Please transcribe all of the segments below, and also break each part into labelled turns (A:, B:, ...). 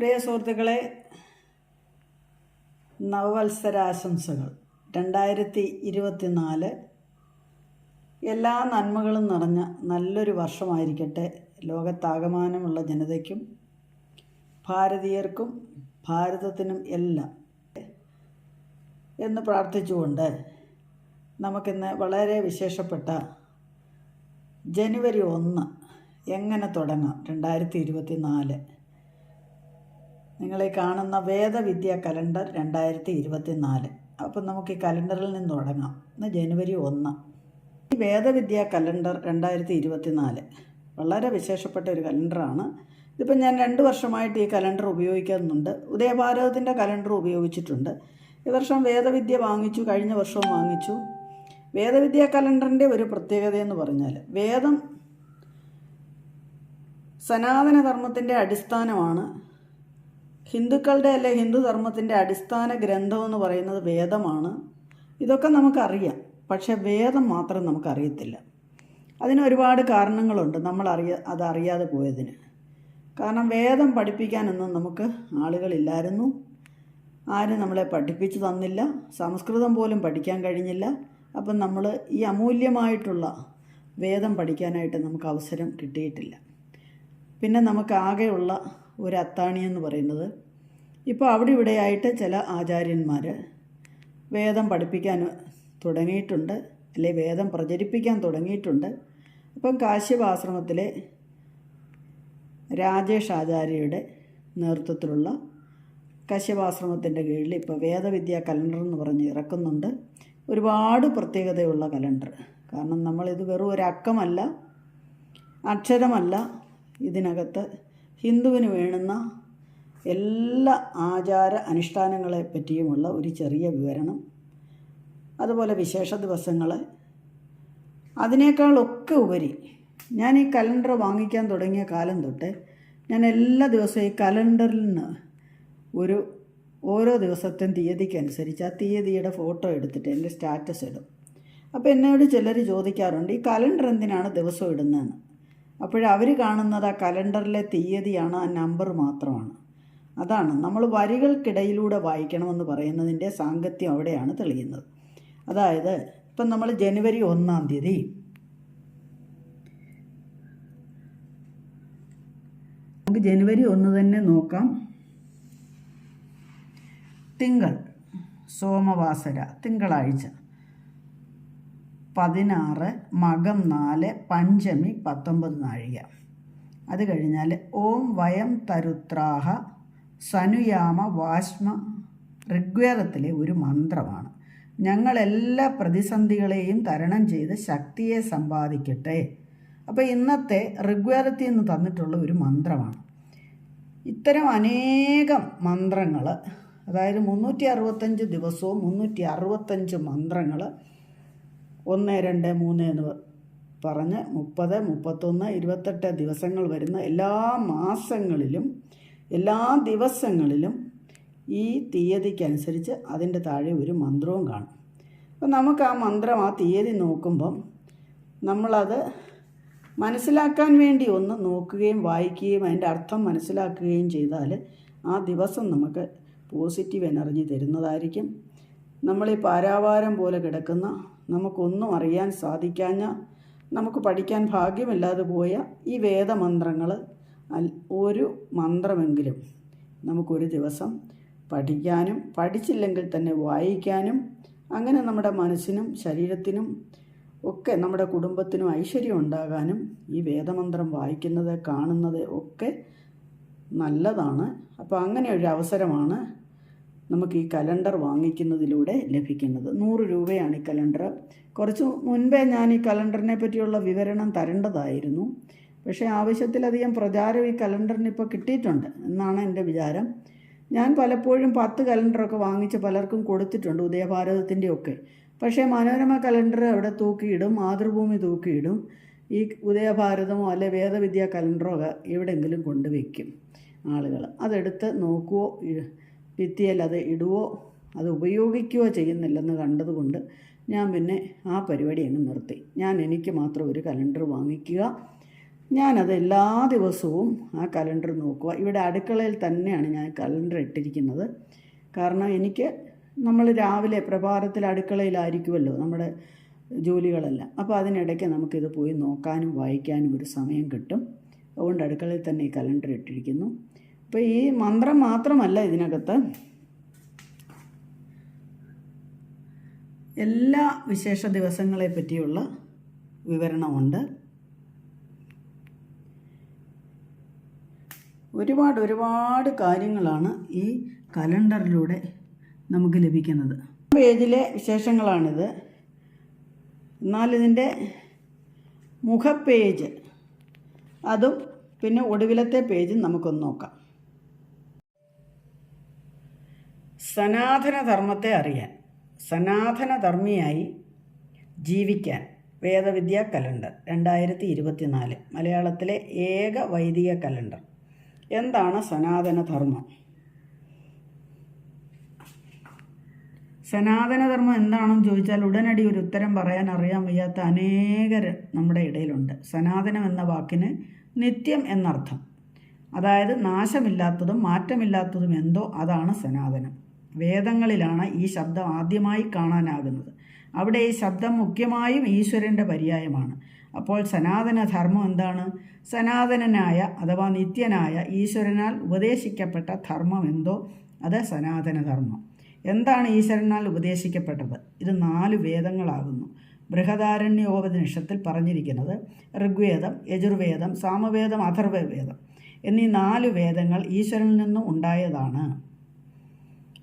A: പ്രിയ സുഹൃത്തുക്കളെ നവവത്സരാശംസകൾ. രണ്ടായിരത്തി ഇരുപത്തിനാല് എല്ലാ നന്മകളും നിറഞ്ഞ നല്ലൊരു വർഷമായിരിക്കട്ടെ. ലോകത്താകമാനമുള്ള ജനതയ്ക്കും ഭാരതീയർക്കും ഭാരതത്തിനും എല്ലാം എന്ന് പ്രാർത്ഥിച്ചുകൊണ്ട് നമുക്കിന്ന് വളരെ വിശേഷപ്പെട്ട ജനുവരി ഒന്ന് എങ്ങനെ തുടങ്ങാം? രണ്ടായിരത്തി ഇരുപത്തി നാല് നിങ്ങളീ കാണുന്ന വേദവിദ്യ കലണ്ടർ രണ്ടായിരത്തി ഇരുപത്തി നാല് അപ്പം നമുക്ക് ഈ കലണ്ടറിൽ നിന്ന് തുടങ്ങാം. ഇന്ന് ജനുവരി ഒന്ന്. ഈ വേദവിദ്യ കലണ്ടർ രണ്ടായിരത്തി ഇരുപത്തി നാല് വളരെ വിശേഷപ്പെട്ട ഒരു കലണ്ടറാണ്. ഇതിപ്പം ഞാൻ രണ്ട് വർഷമായിട്ട് ഈ കലണ്ടർ ഉപയോഗിക്കുന്നുണ്ട് ഉദയഭാരതത്തിന്റെ കലണ്ടർ ഉപയോഗിച്ചിട്ടുണ്ട്. ഈ വർഷം വേദവിദ്യ വാങ്ങിച്ചു കഴിഞ്ഞ വർഷവും വാങ്ങിച്ചു. വേദവിദ്യ കലണ്ടറിന്റെ ഒരു പ്രത്യേകത എന്ന് പറഞ്ഞാൽ വേദം സനാതനധർമ്മത്തിന്റെ അടിസ്ഥാനമാണ് ഹിന്ദുക്കളുടെ അല്ലെ ഹിന്ദു ധർമ്മത്തിന്റെ അടിസ്ഥാന ഗ്രന്ഥം എന്ന് പറയുന്നത് വേദമാണ്. ഇതൊക്കെ നമുക്കറിയാം. പക്ഷേ വേദം മാത്രം നമുക്കറിയത്തില്ല. അതിന് ഒരുപാട് കാരണങ്ങളുണ്ട് നമ്മൾ അറിയ അതറിയാതെ പോയതിന്. കാരണം വേദം പഠിപ്പിക്കാനൊന്നും നമുക്ക് ആളുകളില്ലായിരുന്നു. ആരും നമ്മളെ പഠിപ്പിച്ചു തന്നില്ല. സംസ്കൃതം പോലും പഠിക്കാൻ കഴിഞ്ഞില്ല. അപ്പം നമ്മൾ ഈ അമൂല്യമായിട്ടുള്ള വേദം പഠിക്കാനായിട്ട് നമുക്ക് അവസരം കിട്ടിയിട്ടില്ല. പിന്നെ നമുക്ക് ആകെയുള്ള ഒരു അത്താണി എന്ന് പറയുന്നത്. ഇപ്പോൾ അവിടെ ഇവിടെയായിട്ട് ചില ആചാര്യന്മാർ വേദം പഠിപ്പിക്കാൻ തുടങ്ങിയിട്ടുണ്ട് അല്ലെ വേദം പ്രചരിപ്പിക്കാൻ തുടങ്ങിയിട്ടുണ്ട്. അപ്പം കാശ്യപാശ്രമത്തിലെ രാജേഷ് ആചാര്യയുടെ നേതൃത്വത്തിലുള്ള കശ്യപാശ്രമത്തിന്റെ കീഴിൽ ഇപ്പോൾ വേദവിദ്യ കലണ്ടർ എന്ന് പറഞ്ഞ് ഇറക്കുന്നുണ്ട്. ഒരുപാട് പ്രത്യേകതയുള്ള കലണ്ടർ. കാരണം നമ്മളിത് വെറും ഒരു അക്കമല്ല അക്ഷരമല്ല ഇതിനകത്ത് ഹിന്ദുവിന് വേണ്ടുന്ന എല്ലാ ആചാര അനുഷ്ഠാനങ്ങളെ പറ്റിയുമുള്ള ഒരു ചെറിയ വിവരണം. അതുപോലെ വിശേഷ ദിവസങ്ങൾ അതിനേക്കാളൊക്കെ ഉപരി ഞാൻ ഈ കലണ്ടർ വാങ്ങിക്കാൻ തുടങ്ങിയ കാലം തൊട്ട് ഞാൻ എല്ലാ ദിവസവും ഈ കലണ്ടറിൽ നിന്ന് ഒരു ഓരോ ദിവസത്തെയും തീയതിക്കനുസരിച്ച് ആ തീയതിയുടെ ഫോട്ടോ എടുത്തിട്ട് എന്റെ സ്റ്റാറ്റസ് ഇടും. അപ്പോൾ എന്നോട് ചിലർ ചോദിക്കാറുണ്ട് ഈ കലണ്ടർ എന്തിനാണ് ദിവസം ഇടുന്നതെന്ന്? അപ്പോഴവർ കാണുന്നത് ആ കലണ്ടറിലെ തീയതിയാണ് ആ നമ്പർ മാത്രമാണ്. അതാണ്. നമ്മൾ വരികൾക്കിടയിലൂടെ വായിക്കണമെന്ന് പറയുന്നതിന്റെ സാങ്കത്യം അവിടെയാണ് തെളിയുന്നത്. അതായത് ഇപ്പം നമ്മൾ ജനുവരി ഒന്നാം തീയതി നമുക്ക് ജനുവരി ഒന്ന് തന്നെ നോക്കാം. തിങ്കൾ സോമവാസര തിങ്കളാഴ്ച. പതിനാറ് മകം നാല് പഞ്ചമി പത്തൊമ്പത് നാഴിക. അത് കഴിഞ്ഞാൽ ഓം വയം തരുത്രാഹ സനുയാമ വാഷ്മ ഋഗ്വേദത്തിലെ ഒരു മന്ത്രമാണ്. ഞങ്ങളെല്ലാ പ്രതിസന്ധികളെയും തരണം ചെയ്ത് ശക്തിയെ സമ്പാദിക്കട്ടെ. അപ്പോൾ ഇന്നത്തെ ഋഗ്വേദത്തിൽ നിന്ന് തന്നിട്ടുള്ള ഒരു മന്ത്രമാണ്. ഇത്തരം അനേകം മന്ത്രങ്ങൾ അതായത് മുന്നൂറ്റി അറുപത്തഞ്ച് ദിവസവും മുന്നൂറ്റി അറുപത്തഞ്ച് മന്ത്രങ്ങൾ ഒന്ന് രണ്ട് മൂന്ന് എന്ന് പറഞ്ഞ് മുപ്പത് മുപ്പത്തൊന്ന് ഇരുപത്തെട്ട് ദിവസങ്ങൾ വരുന്ന എല്ലാ മാസങ്ങളിലും എല്ലാ ദിവസങ്ങളിലും ഈ തീയതിക്കനുസരിച്ച് അതിന്റെ താഴെ ഒരു മന്ത്രവും കാണും. അപ്പം നമുക്ക് ആ മന്ത്രം ആ തീയതി നോക്കുമ്പം നമ്മളത് മനസ്സിലാക്കാൻ വേണ്ടി ഒന്ന് നോക്കുകയും വായിക്കുകയും അതിന്റെ അർത്ഥം മനസ്സിലാക്കുകയും ചെയ്താൽ ആ ദിവസം നമുക്ക് പോസിറ്റീവ് എനർജി തരുന്നതായിരിക്കും. നമ്മളീ പാരാവാരം പോലെ കിടക്കുന്ന നമുക്കൊന്നും അറിയാൻ സാധിക്കാഞ്ഞ നമുക്ക് പഠിക്കാൻ ഭാഗ്യമില്ലാതെ പോയ ഈ വേദമന്ത്രങ്ങൾ ഒരു മന്ത്രമെങ്കിലും നമുക്കൊരു ദിവസം പഠിക്കാനും പഠിച്ചില്ലെങ്കിൽ തന്നെ വായിക്കാനും അങ്ങനെ നമ്മുടെ മനസ്സിനും ശരീരത്തിനും ഒക്കെ നമ്മുടെ കുടുംബത്തിനും ഐശ്വര്യം ഉണ്ടാകാനും ഈ വേദമന്ത്രം വായിക്കുന്നത് കാണുന്നത് ഒക്കെ നല്ലതാണ്. അപ്പോൾ അങ്ങനെ ഒരു അവസരമാണ് നമുക്ക് ഈ കലണ്ടർ വാങ്ങിക്കുന്നതിലൂടെ ലഭിക്കുന്നത്. നൂറ് രൂപയാണ് ഈ കലണ്ടർ. കുറച്ച് മുൻപേ ഞാൻ ഈ കലണ്ടറിനെ പറ്റിയുള്ള വിവരണം തരേണ്ടതായിരുന്നു. പക്ഷേ ആവശ്യത്തിലധികം പ്രചാരം ഈ കലണ്ടറിന് ഇപ്പോൾ കിട്ടിയിട്ടുണ്ട് എന്നാണ് എന്റെ വിചാരം. ഞാൻ പലപ്പോഴും പത്ത് കലണ്ടറൊക്കെ വാങ്ങിച്ച് പലർക്കും കൊടുത്തിട്ടുണ്ട് ഉദയഭാരതത്തിന്റെയൊക്കെ പക്ഷേ മനോരമ കലണ്ടർ അവിടെ തൂക്കിയിടും മാതൃഭൂമി തൂക്കിയിടും. ഈ ഉദയഭാരതമോ അല്ലെ വേദവിദ്യാ കലണ്ടറോ എവിടെയെങ്കിലും കൊണ്ടുവയ്ക്കും ആളുകൾ. അതെടുത്ത് നോക്കുവോ ഭിത്തിയിൽ അത് ഇടുവോ? അത് ഉപയോഗിക്കുകയോ ചെയ്യുന്നില്ലെന്ന് കണ്ടതുകൊണ്ട് ഞാൻ പിന്നെ ആ പരിപാടി അങ്ങ് നിർത്തി. ഞാൻ എനിക്ക് മാത്രം ഒരു കലണ്ടർ വാങ്ങിക്കുക. ഞാനത് എല്ലാ ദിവസവും ആ കലണ്ടർ നോക്കുക. ഇവിടെ അടുക്കളയിൽ തന്നെയാണ് ഞാൻ കലണ്ടർ ഇട്ടിരിക്കുന്നത്. കാരണം എനിക്ക് നമ്മൾ രാവിലെ പ്രഭാതത്തിൽ അടുക്കളയിലായിരിക്കുമല്ലോ നമ്മുടെ ജോലികളെല്ലാം. അപ്പോൾ അതിനിടയ്ക്ക് നമുക്കിത് പോയി നോക്കാനും വായിക്കാനും ഒരു സമയം കിട്ടും. അതുകൊണ്ട് അടുക്കളയിൽ തന്നെ ഈ കലണ്ടർ ഇട്ടിരിക്കുന്നു. അപ്പോൾ ഈ മന്ത്രം മാത്രമല്ല ഇതിനകത്ത്. എല്ലാ വിശേഷ ദിവസങ്ങളെ പറ്റിയുള്ള വിവരണമുണ്ട്. ഒരുപാട് ഒരുപാട് കാര്യങ്ങളാണ് ഈ കലണ്ടറിലൂടെ നമുക്ക് ലഭിക്കുന്നത്. പേജിലെ വിശേഷങ്ങളാണിത്. എന്നാലിതിന്റെ മുഖപ്പേജ് അതും പിന്നെ ഒടുവിലത്തെ പേജും നമുക്കൊന്ന് നോക്കാം. സനാതനധർമ്മത്തെ അറിയാൻ സനാതനധർമ്മിയായി ജീവിക്കാൻ വേദവിദ്യ കലണ്ടർ രണ്ടായിരത്തി ഇരുപത്തിനാല് മലയാളത്തിലെ ഏക വൈദിക കലണ്ടർ. എന്താണ് സനാതനധർമ്മം? സനാതനധർമ്മം എന്താണെന്ന് ചോദിച്ചാൽ ഉടനടി ഒരു ഉത്തരം പറയാൻ അറിയാൻ വയ്യാത്ത അനേകർ നമ്മുടെ ഇടയിലുണ്ട്. സനാതനം എന്ന വാക്കിന് നിത്യം എന്നർത്ഥം. അതായത് നാശമില്ലാത്തതും മാറ്റമില്ലാത്തതും എന്തോ അതാണ് സനാതനം. വേദങ്ങളിലാണ് ഈ ശബ്ദം ആദ്യമായി കാണാനാകുന്നത്. അവിടെ ഈ ശബ്ദം മുഖ്യമായും ഈശ്വരന്റെ പര്യായമാണ്. അപ്പോൾ സനാതന ധർമ്മം എന്താണ്? സനാതനനായ അഥവാ നിത്യനായ ഈശ്വരനാൽ ഉപദേശിക്കപ്പെട്ട ധർമ്മം എന്തോ? അത് സനാതനധർമ്മം. എന്താണ് ഈശ്വരനാൽ ഉപദേശിക്കപ്പെട്ടത്? ഇത് നാല് വേദങ്ങളാകുന്നു. ബൃഹദാരണ്യോപനിഷത്തിൽ പറഞ്ഞിരിക്കുന്നത് ഋഗ്വേദം യജുർവേദം സാമവേദം അഥർവവേദം എന്നീ നാല് വേദങ്ങൾ ഈശ്വരനിൽ നിന്നും ഉണ്ടായതാണ്.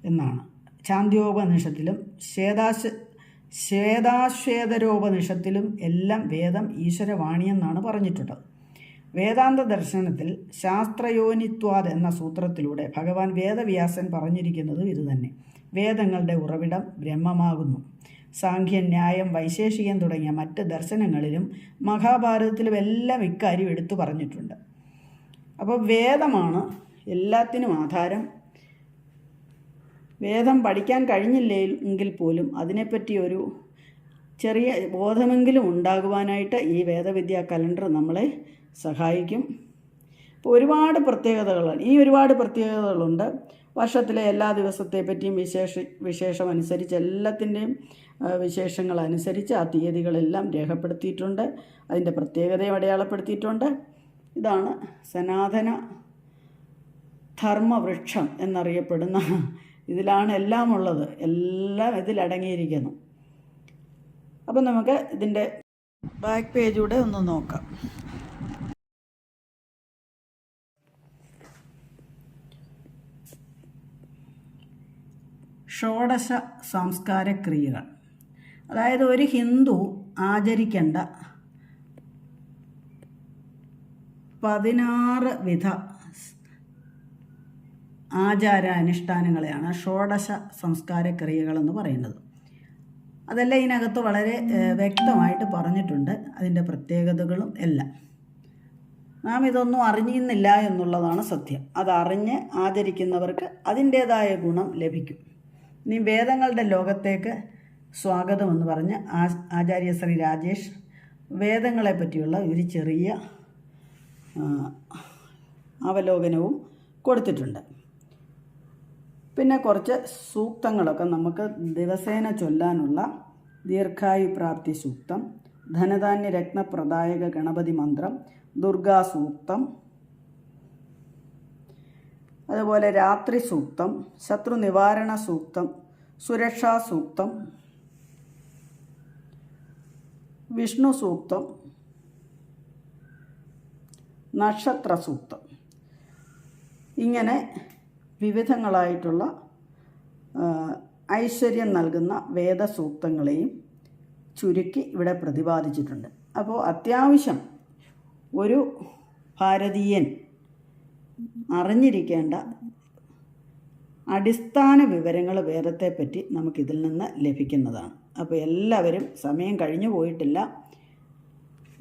A: എന്നാണ്. ചാന്ദ്യോപനിഷത്തിലും ശ്വേതാശ ശ്വേതാശ്വേതരോപനിഷത്തിലും എല്ലാം വേദം ഈശ്വരവാണിയെന്നാണ് പറഞ്ഞിട്ടുള്ളത്. വേദാന്ത ദർശനത്തിൽ ശാസ്ത്രയോനിത്വാദ് എന്ന സൂത്രത്തിലൂടെ ഭഗവാൻ വേദവ്യാസൻ പറഞ്ഞിരിക്കുന്നതും ഇതുതന്നെ. വേദങ്ങളുടെ ഉറവിടം ബ്രഹ്മമാകുന്നു. സാഖ്യം ന്യായം വൈശേഷികം തുടങ്ങിയ മറ്റ് ദർശനങ്ങളിലും മഹാഭാരതത്തിലും എല്ലാം ഇക്കാര്യം എടുത്തു പറഞ്ഞിട്ടുണ്ട്. അപ്പോൾ വേദമാണ് എല്ലാത്തിനും ആധാരം വേദം പഠിക്കാൻ കഴിഞ്ഞില്ലെങ്കിൽ പോലും അതിനെപ്പറ്റി ഒരു ചെറിയ ബോധമെങ്കിലും ഉണ്ടാകുവാനായിട്ട് ഈ വേദവിദ്യ കലണ്ടർ നമ്മളെ സഹായിക്കും. അപ്പോൾ ഒരുപാട് പ്രത്യേകതകളാണ്. ഈ ഒരുപാട് പ്രത്യേകതകളുണ്ട്. വർഷത്തിലെ എല്ലാ ദിവസത്തെ പറ്റിയും വിശേഷ വിശേഷം അനുസരിച്ച് എല്ലാത്തിന്റെയും വിശേഷങ്ങൾ അനുസരിച്ച് ആ തീയതികളെല്ലാം രേഖപ്പെടുത്തിയിട്ടുണ്ട്. അതിന്റെ പ്രത്യേകതയും അടയാളപ്പെടുത്തിയിട്ടുണ്ട്. ഇതാണ് സനാതന ധർമ്മവൃക്ഷം എന്നറിയപ്പെടുന്ന ഇതിലാണ് എല്ലാം ഉള്ളത്. എല്ലാം ഇതിലടങ്ങിയിരിക്കുന്നു അപ്പം നമുക്ക് ഇതിന്റെ ബാക്ക് പേജൂടെ ഒന്ന് നോക്കാം. ഷോഡശ സംസ്കാര ക്രിയകൾ. അതായത് ഒരു ഹിന്ദു ആചരിക്കേണ്ട പതിനാറ് വിധ ആചാരാനുഷ്ഠാനങ്ങളെയാണ് ഷോഡശ സംസ്കാര ക്രിയകളെന്ന് പറയുന്നത്. അതെല്ലാം ഇതിനകത്ത് വളരെ വ്യക്തമായിട്ട് പറഞ്ഞിട്ടുണ്ട്. അതിന്റെ പ്രത്യേകതകളും എല്ലാം. നാം ഇതൊന്നും അറിഞ്ഞിരുന്നില്ല എന്നുള്ളതാണ് സത്യം. അതറിഞ്ഞ് ആചരിക്കുന്നവർക്ക് അതിന്റേതായ ഗുണം ലഭിക്കും. ഇനി വേദങ്ങളുടെ ലോകത്തേക്ക് സ്വാഗതം എന്ന് പറഞ്ഞ് ആചാര്യ ശ്രീ രാജേഷ് വേദങ്ങളെ പറ്റിയുള്ള ഒരു ചെറിയ അവലോകനവും കൊടുത്തിട്ടുണ്ട്. പിന്നെ കുറച്ച് സൂക്തങ്ങളൊക്കെ നമുക്ക് ദിവസേന ചൊല്ലാനുള്ള ദീർഘായു പ്രാപ്തി സൂക്തം ധനധാന്യ രത്നപ്രദായക ഗണപതി മന്ത്രം ദുർഗാ സൂക്തം അതുപോലെ രാത്രി സൂക്തം ശത്രു നിവാരണ സൂക്തം സുരക്ഷാ സൂക്തം വിഷ്ണു സൂക്തം നക്ഷത്ര സൂക്തം. ഇങ്ങനെ വിവിധങ്ങളായിട്ടുള്ള ഐശ്വര്യം നൽകുന്ന വേദസൂക്തങ്ങളെയും ചുരുക്കി ഇവിടെ പ്രതിപാദിച്ചിട്ടുണ്ട്. അപ്പോൾ അത്യാവശ്യം ഒരു ഭാരതീയൻ അറിഞ്ഞിരിക്കേണ്ട അടിസ്ഥാന വിവരങ്ങൾ വേദത്തെപ്പറ്റി നമുക്കിതിൽ നിന്ന് ലഭിക്കുന്നതാണ്. അപ്പോൾ എല്ലാവരും സമയം കഴിഞ്ഞു പോയിട്ടില്ല.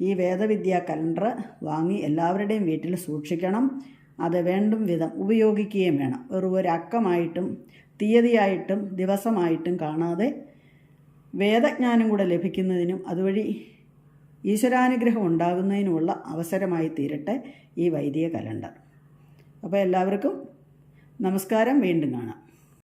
A: ഈ വേദവിദ്യാ കലണ്ടർ വാങ്ങി എല്ലാവരുടെയും വീട്ടിൽ സൂക്ഷിക്കണം. അത് വേണ്ടും വിധം ഉപയോഗിക്കുകയും വേണം. വെറും ഒരു അക്കമായിട്ടും തീയതിയായിട്ടും ദിവസമായിട്ടും കാണാതെ വേദജ്ഞാനം കൂടെ ലഭിക്കുന്നതിനും അതുവഴി ഈശ്വരാനുഗ്രഹം ഉണ്ടാകുന്നതിനുമുള്ള അവസരമായി തീരട്ടെ ഈ വൈദിക കലണ്ടർ. അപ്പോൾ എല്ലാവർക്കും നമസ്കാരം വീണ്ടും കാണാം.